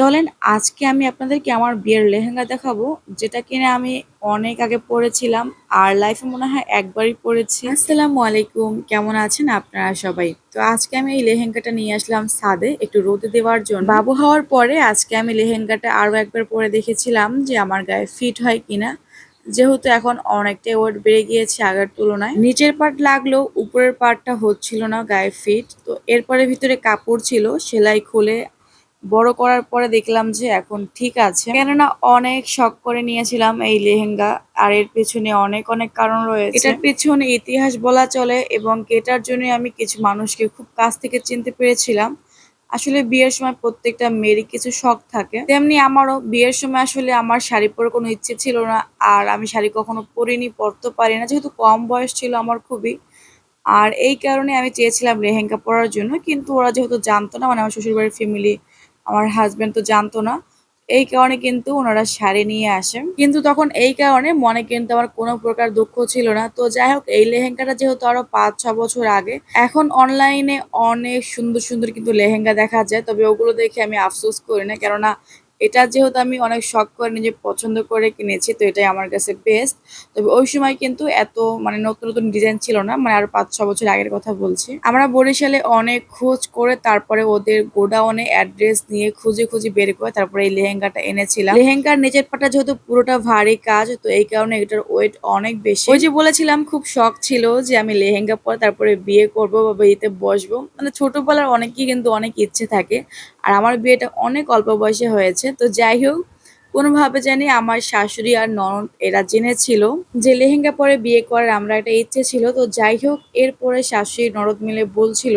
চলেন, আজকে আমি আপনাদেরকে আমার বিয়ের লেহেঙ্গা দেখাবো, যেটা কিনে আমি অনেক আগে পরেছিলাম, আর লাইফে মনে হয় একবারই পরেছি। আসসালামু আলাইকুম, কেমন আছেন আপনারা সবাই? তো আজকে আমি এই লেহেঙ্গাটা নিয়ে আসলাম সাদে একটু রোদে দেওয়ার জন্য। বাবু হওয়ার পরে আজকে আমি লেহেঙ্গাটা আরও একবার পরে দেখেছিলাম যে আমার গায়ে ফিট হয় কিনা। যেহেতু এখন অনেকটাই ওয়েট বেড়ে গিয়েছে আগের তুলনায়। নিচের পার্ট লাগলেও উপরের পার্টটা হচ্ছিল না গায়ে ফিট তো এরপরে ভিতরে কাপড় ছিল, সেলাই খুলে বড় করার পরে দেখলাম যে এখন ঠিক আছে। কেননা অনেক শখ করে নিয়েছিলাম এই লেহেঙ্গা, আর এর পেছনে অনেক অনেক কারণ রয়েছে। এটার পেছনে ইতিহাস বলা চলে এবং এটার জন্য আমি কিছু মানুষকে খুব কাছ থেকে চিনতে পেরেছিলাম। আসলে বিয়ের সময় প্রত্যেকটা মেয়েরই কিছু শখ থাকে। তেমনি আমারও বিয়ের সময় আসলে আমার শাড়ি পরার কোনো ইচ্ছে ছিল না, আর আমি শাড়ি কখনো পরিনি, পরতে পারি না। যেহেতু কম বয়স ছিল আমার খুবই, আর এই কারণে আমি চেয়েছিলাম লেহেঙ্গা পরার জন্য, কিন্তু ওরা যেহেতু জানতো না মানে আমার শ্বশুরবাড়ির ফ্যামিলি আমার হাজব্যান্ড তো জানতো না। এই কারণে কিন্তু ওনারা শাড়ি নিয়ে আসেন কিন্তু তখন এই কারণে মনে কিন্তু আমার কোনো প্রকার দুঃখ ছিল না। তো যাই হোক, এই লেহেঙ্গাটা যেহেতু আরও পাঁচ ছ বছর আগে, এখন অনলাইনে অনেক সুন্দর সুন্দর কিন্তু লেহেঙ্গা দেখা যায়। তবে ওগুলো দেখে আমি আফসোস করি না। কেননা এটা যেহেতু আমি অনেক শখ করে নিজে পছন্দ করে কিনেছি, তো এটাই আমার কাছে বেস্ট তবে ওই সময় কিন্তু এত মানে নতুন নতুন ডিজাইন ছিল না মানে আর পাঁচ, ছ বছর আগের কথা বলছি। আমরা বরিশালে অনেক খোঁজ করে তারপরে ওদের গোডাউনে অ্যাড্রেস নিয়ে খুঁজে খুঁজে বের করে তারপরে এই লেহেঙ্গাটা এনেছিলাম। লেহেঙ্গার নিচের পাটা যেহেতু পুরোটা ভারী কাজ, তো এই কারণে এটার ওয়েট অনেক বেশি। ওই যে বলেছিলাম, খুব শখ ছিল যে আমি লেহেঙ্গা পরে তারপরে বিয়ে করব বা বিয়েতে বসবো। মানে ছোটবেলার অনেকেই কিন্তু অনেক ইচ্ছে থাকে। আর আমার বিয়েটা অনেক অল্প বয়সে হয়েছে তো যাই হোক, কোনোভাবে জানি আমার শাশুড়ি আর ননদ এরা জেনেছিল যে লেহেঙ্গা পরে বিয়ে করার আমরা একটা ইচ্ছে ছিল। তো যাই হোক, এরপরে শাশুড়ি নরদ মিলে বলছিল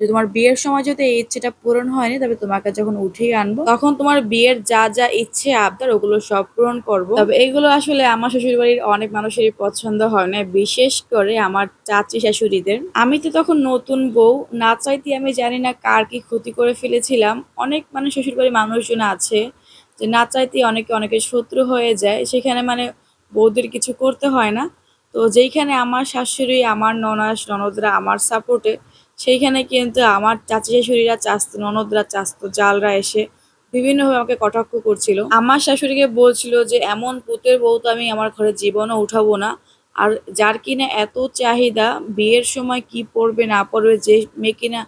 যে তোমার বিয়ের সময় যদি এই ইচ্ছেটা পূরণ হয়নি, তবে তোমাকে যখন উঠিয়ে আনব, তখন তোমার বিয়ের যা যা ইচ্ছে, আবদার, ওগুলো সব পূরণ করব। তবে এগুলো আসলে আমার শ্বশুর বাড়ির অনেক মানুষেরই পছন্দ হয় না, বিশেষ করে আমার চাচি শাশুড়িদের। আমি তো তখন নতুন বউ, না চাইতে আমি জানি না কার কি ক্ষতি করে ফেলেছিলাম। অনেক মানে শ্বশুর বাড়ির মানুষজন আছে, যে না চাইতে অনেকে অনেকের শত্রু হয়ে যায়। সেখানে মানে বৌদের কিছু করতে হয় না। তো যেইখানে আমার শাশুড়ি, আমার ননাস ননদরা আমার সাপোর্টে সেইখানে কিন্তু আমার চাচি শাশুড়িরা চাস্ত ননদরা চাস্ত জালরা এসে বিভিন্নভাবে আমাকে কটাক্ষ করছিল। আমার শাশুড়িকে বলছিল যে, এমন পুতের বউ তো আমি আমার ঘরে জীবনও উঠাবো না। আর যার কিনা এত চাহিদা, বিয়ের সময় কি পড়বে, না পড়বে, যে মেয়ে কিনা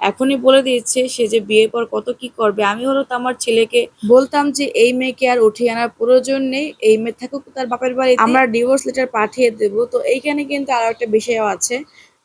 এখনই বলে দিয়েছে সে যে বিয়ের পর কত কি করবে। আমি হলো তো আমার ছেলেকে বলতাম যে, এই মেয়েকে আর উঠিয়ে আনার প্রয়োজন নেই, এই মেয়ে থাকুক তার বাপের বাড়ি আমরা ডিভোর্স লেটার পাঠিয়ে দেবো। তো এইখানে কিন্তু আরও একটা বিষয়ও আছে।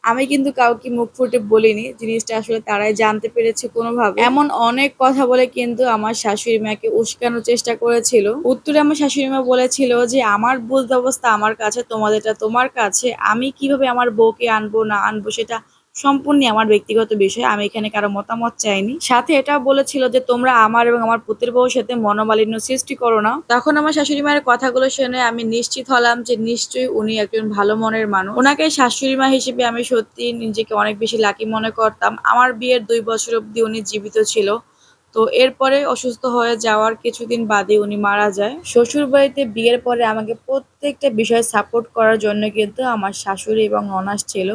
আমি কিন্তু কাউকে মুখ ফুটে বলিনি, জিনিসটা আসলে তারাই জানতে পেরেছে কোনোভাবে। এমন অনেক কথা বলে কিন্তু আমার শাশুড়ি মাকে উস্কানোর চেষ্টা করেছিল। উত্তরে আমার শাশুড়ি মা বলেছিল যে, আমার ভুল অবস্থা আমার কাছে, তোমাদেরটা তোমার কাছে। আমি কীভাবে আমার বউকে আনব, না আনব, সেটা সম্পূর্ণ আমার ব্যক্তিগত বিষয়, আমি এখানে কারও মতামত চাইনি। সাথে এটাও বলেছিল যে, তোমরা আমার এবং আমার পুত্রের বউর সাথে মনোমালিন্য সৃষ্টি করো না। তখন আমার শাশুড়ি মায়ের কথাগুলো শুনে আমি নিশ্চিত হলাম যে, নিশ্চয়ই উনি একজন ভালো মনের মানুষ। ওনাকে শাশুড়ি মা হিসেবে আমি সত্যি নিজেকে অনেক বেশি লাকি মনে করতাম। আমার বিয়ের দুই বছর অব্দি উনি জীবিত ছিল। তো এরপরে অসুস্থ হয়ে যাওয়ার কিছুদিন বাদে উনি মারা যায়। শ্বশুর বাড়িতে বিয়ের পরে আমাকে প্রত্যেকটা বিষয়ে সাপোর্ট করার জন্য কিন্তু আমার শাশুড়ি এবং অনাস ছিল।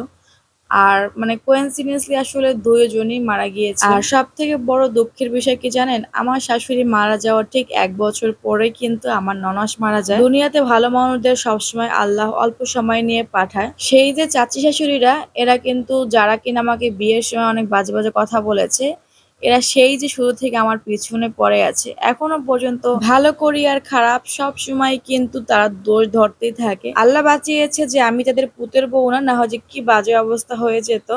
আর মানে কোয়েন্সিডেন্সলি আসলে দুইজনই মারা গিয়েছে আর সব থেকে বড় দুঃখের বিষয় কি জানেন? আমার শাশুড়ি মারা যাওয়ার ঠিক এক বছর পরে কিন্তু আমার ননাস মারা যায়। দুনিয়াতে ভালো মানুষদের সবসময় আল্লাহ অল্প সময় নিয়ে পাঠায়। সেই যে চাচি শাশুড়িরা, এরা কিন্তু যারা কিনা আমাকে বিয়ের সময় অনেক বাজে বাজে কথা বলেছে এরা সেই যে শুরু থেকে আমার পিছনে পড়ে আছে। এখনও পর্যন্ত ভালো করি আর খারাপ সব সময় কিন্তু তারা দোষ ধরতেই থাকে। আল্লাহ বাঁচিয়েছে যে আমি তাদের পুতের বউ না না হয় যে কি বাজে অবস্থা হয়ে যেত।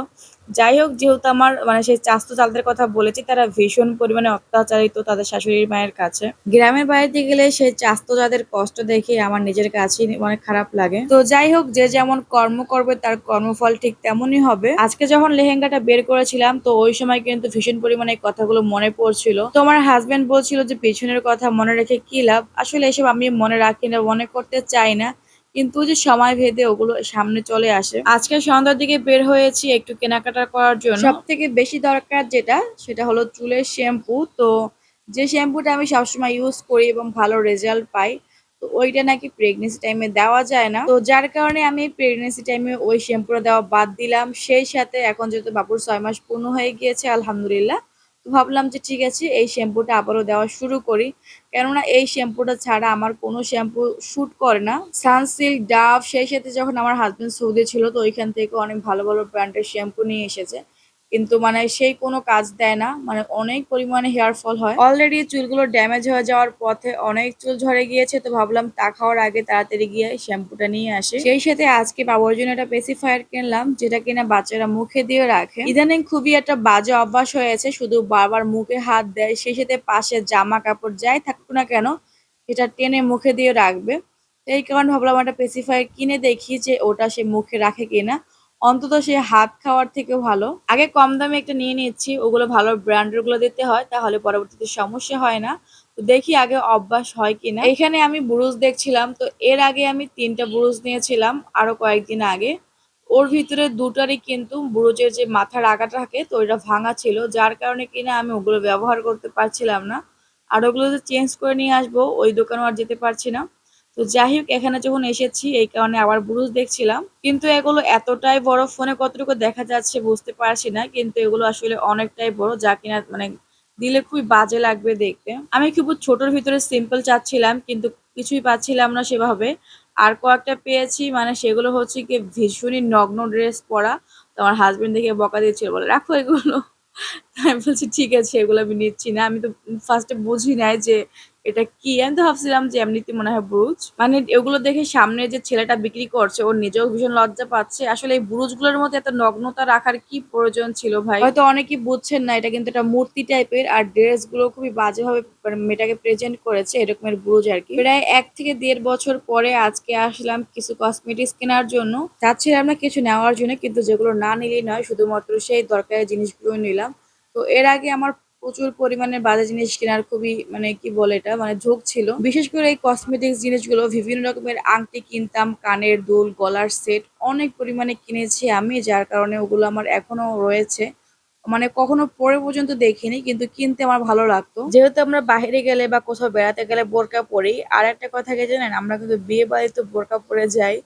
যাই হোক, যেহেতু আমার মানে সেই চাস্তু চালদের কথা বলেছি, তারা ভীষণ পরিমাণে অত্যাচারিত তাদের শাশুড়ির মায়ের কাছে। গ্রামের বাড়িতে গেলে সেই চাস্তু যাদের কষ্ট দেখে আমার নিজের কাছেই অনেক খারাপ লাগে। তো যাই হোক, যে যেমন কর্ম করবে তার কর্মফল ঠিক তেমনই হবে। আজকে যখন লেহেঙ্গাটা বের করেছিলাম, তো ওই সময় কিন্তু ভীষণ পরিমাণে কথাগুলো মনে পড়ছিল। তো আমার হাজবেন্ড বলছিল যে, পেছনের কথা মনে রেখে কি লাভ? আসলে এসব আমি মনে রাখি না, মনে করতে চাই না। কিন্তু যে সময় ভেদে ওগুলো সামনে চলে আসে। আজকে সন্ধ্যার দিকে বের হয়েছি একটু কেনাকাটা করার জন্য। সব থেকে বেশি দরকার যেটা, সেটা হলো চুলের শ্যাম্পু। তো যে শ্যাম্পুটা আমি সবসময় ইউজ করি এবং ভালো রেজাল্ট পাই, তো ওইটা নাকি প্রেগনেন্সি টাইমে দেওয়া যায় না। তো যার কারণে আমি প্রেগনেন্সি টাইমে ওই শ্যাম্পুটা দেওয়া বাদ দিলাম। সেই সাথে এখন যেহেতু বাবুর ছয় মাস পূর্ণ হয়ে গিয়েছে, আলহামদুলিল্লাহ। তো ভাবলাম যে ঠিক আছে, এই শ্যাম্পুটা আবারও দেওয়া শুরু করি। কেননা এই শ্যাম্পুটা ছাড়া আমার কোনো শ্যাম্পু শ্যুট করে না। সানসিল্ক ডাভ, সেই সাথে যখন আমার হাজব্যান্ড সৌদে ছিল, তো ওইখান থেকে অনেক ভালো ভালো ব্র্যান্ডের শ্যাম্পু নিয়ে এসেছে। কিন্তু মানে সেই কোনো কাজ দেয় না। মানে অনেক পরিমাণে হেয়ার ফল হয়। অলরেডি চুলগুলো ড্যামেজ হয়ে যাওয়ার পথে অনেক চুল ঝরে গিয়েছে, তো ভাবলাম তা খাওয়ার আগে তাড়াতাড়ি গিয়ে শ্যাম্পুটা নিয়ে আসে। সেই সাথে আজকে বাবার জন্য একটা পেসিফায়ার কিনলাম, যেটা কিনা বাচ্চারা মুখে দিয়ে রাখে। ইদানিং খুবই একটা বাজে অভ্যাস হয়েছে, শুধু বারবার মুখে হাত দেয়, সেই সাথে পাশে জামা কাপড় যাই থাকুক না কেন, সেটা টেনে মুখে দিয়ে রাখবে। এই কারণে ভাবলাম একটা পেসিফায়ার কিনে দেখি যে ওটা সে মুখে রাখে কিনা। অন্তত সে হাত খাওয়ার থেকে ভালো। আগে কম দামে একটা নিয়ে নিচ্ছি ওগুলো ভালো ব্র্যান্ডেরগুলো দিতে হয়, তাহলে পরবর্তীতে সমস্যা হয় না। তো দেখি আগে অভ্যাস হয় কিনা। এখানে আমি বুরুজ দেখছিলাম, তো এর আগে আমি তিনটা বুরুজ নিয়েছিলাম, আরও কয়েকদিন আগে। ওর ভিতরে দুটারই কিন্তু বুরুজের যে মাথার আগাটা থাকে, তো ওইটা ভাঙা ছিল, যার কারণে কিনা আমি ওগুলো ব্যবহার করতে পারছিলাম না। আর ওগুলো চেঞ্জ করে নিয়ে আসব, ওই দোকানও আর যেতে পারছি না। তো যাই হোক, এখানে যখন এসেছি, এই কারণে আবার ব্রুজ দেখছিলাম। কিন্তু এগুলো এতটাই বড় ফোনে কতটুকু দেখা যাচ্ছে বুঝতে পারছি না, কিন্তু এগুলো আসলে অনেকটাই বড়, যা কিনা মানে দিলে খুবই বাজে লাগবে দেখতে। আমি খুব ছোটর ভিতরে সিম্পল চাচ্ছিলাম, কিন্তু কিছুই পাচ্ছিলাম না সেভাবে। আর কয়েকটা পেয়েছি মানে সেগুলো হচ্ছে কি ভীষণই নগ্ন ড্রেস পরা। তো আমার হাজবেন্ড দেখে বকা দিচ্ছিল, বলে, রাখো এগুলো। আমি বলছি, ঠিক আছে, এগুলো আমি নিচ্ছি না। আমি তো ফার্স্টে বুঝি নাই যে এটা কি? আমি তো ভাবছিলাম যে এমনিতে মনে হয় ব্রুজ। মানে এগুলো দেখে সামনে যে ছেলেটা বিক্রি করছে, ওর নিজেও ভীষণ লজ্জা পাচ্ছে। আসলে এই ব্রুজগুলোর মধ্যে এত নগ্নতা রাখার কি প্রয়োজন ছিল ভাই? হয়তো অনেকেই বুঝছেন না, এটা কিন্তু একটা মূর্তি টাইপের আর ড্রেসগুলো খুবই বাজেভাবে মানে মেয়েটাকে প্রেজেন্ট করেছে এরকমের ব্রুজ আর কি। প্রায় এক থেকে দেড় বছর পরে আজকে আসলাম কিছু কসমেটিক্স কেনার জন্য। চাচ্ছিলাম না কিছু নেওয়ার জন্য, কিন্তু যেগুলো না নিলেই নয়, শুধুমাত্র সেই দরকারি জিনিসগুলো নিলাম। তো এর আগে আমার প্রচুর পরিমাণে বাজে জিনিস কেনার খুবই মানে কি বলে এটা মানে ঝোঁক ছিল। বিশেষ করে এই কসমেটিক্স জিনিসগুলো, বিভিন্ন রকমের আংটি কিনতাম, কানের দুল, গলার সেট অনেক পরিমাণে কিনেছি আমি, যার কারণে ওগুলো আমার এখনও রয়েছে। মানে কখনো পরে পর্যন্ত দেখিনি, কিন্তু কিনতে আমার ভালো লাগতো। যেহেতু আমরা বাইরে গেলে বা কোথাও বেড়াতে গেলে বোরকা পরি, আর একটা কথা কি জানেন, আমরা কিন্তু বিয়ে বাড়িতে বোরকা পরে যাই,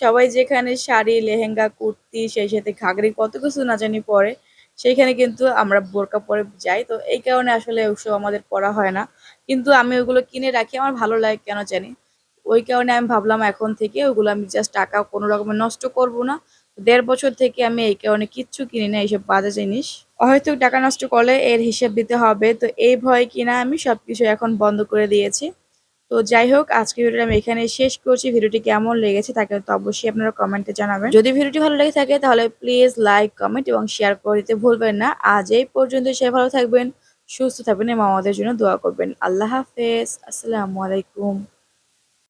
সবাই যেখানে শাড়ি, লেহেঙ্গা, কুর্তি, সেই সাথে ঘাগরি, কত কিছু না জানি পরে। সেইখানে কিন্তু আমরা বোরকা পরে যাই। তো এই কারণে আসলে ওসব আমাদের পরা হয় না। কিন্তু আমি ওগুলো কিনে রাখি, আমার ভালো লাগে কেন জানি? ওই কারণে আমি ভাবলাম এখন থেকে ওগুলো আমি জাস্ট টাকা কোনো রকমের নষ্ট করব না। দেড় বছর থেকে আমি এই কারণে কিচ্ছু কিনি না এইসব বাজে জিনিস। হয়তো টাকা নষ্ট করলে এর হিসেব দিতে হবে। তো এই ভয় কিনা আমি সবকিছু এখন বন্ধ করে দিয়েছি। তো যাই হোক আজকে ভিডিওটা আমি এখানে শেষ করছি। ভিডিওটি কেমন লেগেছে তাকে তো অবশ্যই আপনারা কমেন্টে জানাবেন। যদি ভিডিওটি ভালো লেগে থাকে, তাহলে প্লিজ লাইক, কমেন্ট এবং শেয়ার করে দিতে ভুলবেন না। আজ এই পর্যন্ত সে ভালো থাকবেন, সুস্থ থাকবেন এবং আমাদের জন্য দোয়া করবেন। আল্লাহ হাফেজ। আসসালামু আলাইকুম।